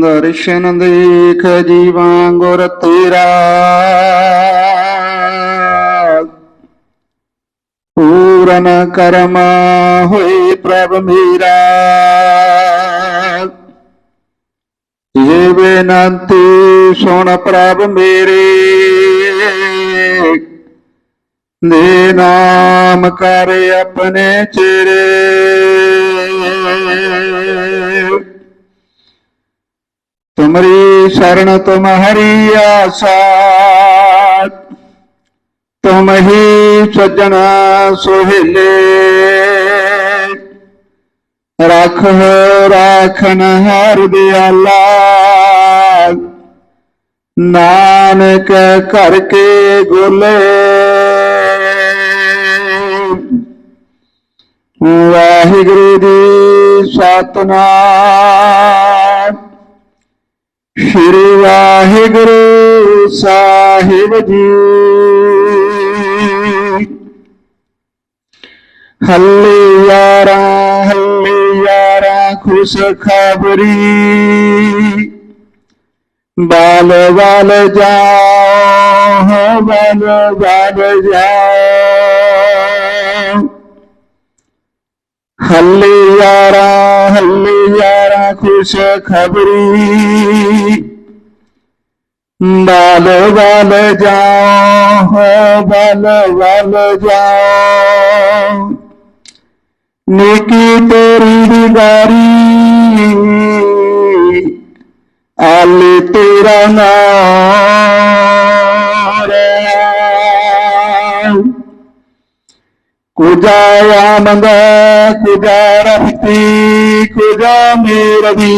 ਦਰਸ਼ਨ ਦੇਖ ਜੀਵਾਂ ਗੁਰ ਤੇਰਾ। ਪੂਰਨ ਕਰਮ ਹੋਏ ਪ੍ਰਭ ਮੇਰਾ। ਇਹ ਬੇਨੰਤੀ ਸੁਣ ਪ੍ਰਭ ਮੇਰੇ। ਦੇ ਨਾਮ ਕਰ ਆਪਣੇ ਚਿਰੇ ਤੁਮਰੀ ਸ਼ਰਨ ਤੁਮਹਰੀ ਆਸਾ ਤੁਮ ਹੀ ਸੱਜਣ ਸੁਹੇਲੇ ਰਖ ਰਾਖਨ ਹਰ ਦਿਆਲਾ ਨਾਨਕ ਘਰ ਕੇ ਗੋਲੇ ਵਾਹਿਗੁਰੂ ਦੀ ਸਤਨਾਮ ਸ਼੍ਰੀ ਵਾਹਿਗੁਰੂ ਸਾਹਿਬ ਜੀ ਹੱਲੇ ਯਾਰਾ ਹੱਲੇ ਯਾਰਾ ਖੁਸ਼ ਖਬਰੀ ਬਾਲ ਬਾਲ ਜਾਓ ਬਾਲ ਬਾਲ ਜਾਓ ਹੱਲੇ ਯਾਰਾ ਹੱਲੇ ਯਾਰਾ ਖੁਸ਼ ਖਬਰੀ ਬਾਲ ਬਾਲ ਜਾਓ, ਬਾਲ ਬਾਲ ਜਾਓ। ਨੇਕੀ ਤੇਰੀ ਦਿਦਾਰੀ ਆਲੇ ਤੇਰਾ ਨਾਮ ਕੁਜਾ ਆਨੰਦ, ਕੁਜਾ ਰਫਤੀ ਕੁਜਾ ਮੇਰਦੀ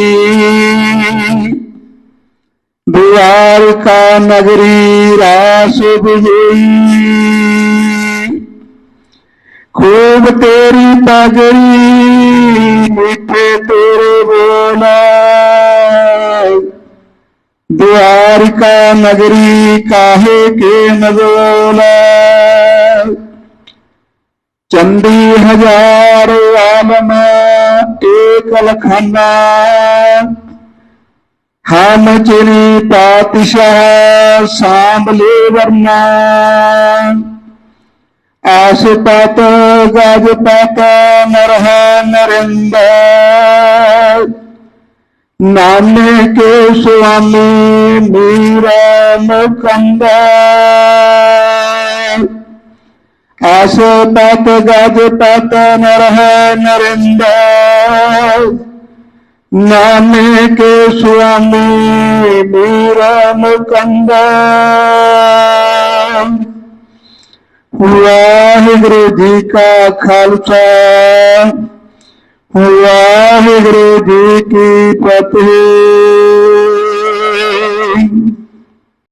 ਦੁਆਰਕਾ ਨਗਰੀ ਰਾਸ ਬੁਝਈ ਖੂਬ ਤੇਰੀ ਪਗਰੀ, ਮਿੱਠੇ ਤੇਰੇ ਬੋਲ। ਦੁਆਰਕਾ ਨਗਰੀ ਕਾਹੇ ਕੇ ਨਜ਼ੋਲ। ਚੰਦੀ ਹਜ਼ਾਰ ਆਲਮ ਏਕ ਲਖਨਾ ਹਮ ਚਿਰੀ ਪਾਤਸ਼ਾਹ ਸਾਂਭਲੇ ਵਰਨਾ। ਆਸ ਪਤ ਗਜ ਪਤ ਨਰਹ ਨਰਿੰਦਰ। ਨਾਨਕ ਕੇ ਸੁਆਮੀ ਮੀਰਾ ਮੁਕੰਦਰ। ਆਸ ਪਤ ਗਜ ਪਤ ਨਰਹ ਨਰਿੰਦਰ। ਨਾਨਕ ਕੇ ਸੁਆਮੀ ਮੀਰਾ ਮੁਕੰਦਰ ਵਾਹਿਗੁਰੂ ਜੀ ਕਾ ਖਾਲਸਾ। ਵਾਹਿਗੁਰੂ ਜੀ ਕੀ ਫਤਿਹ।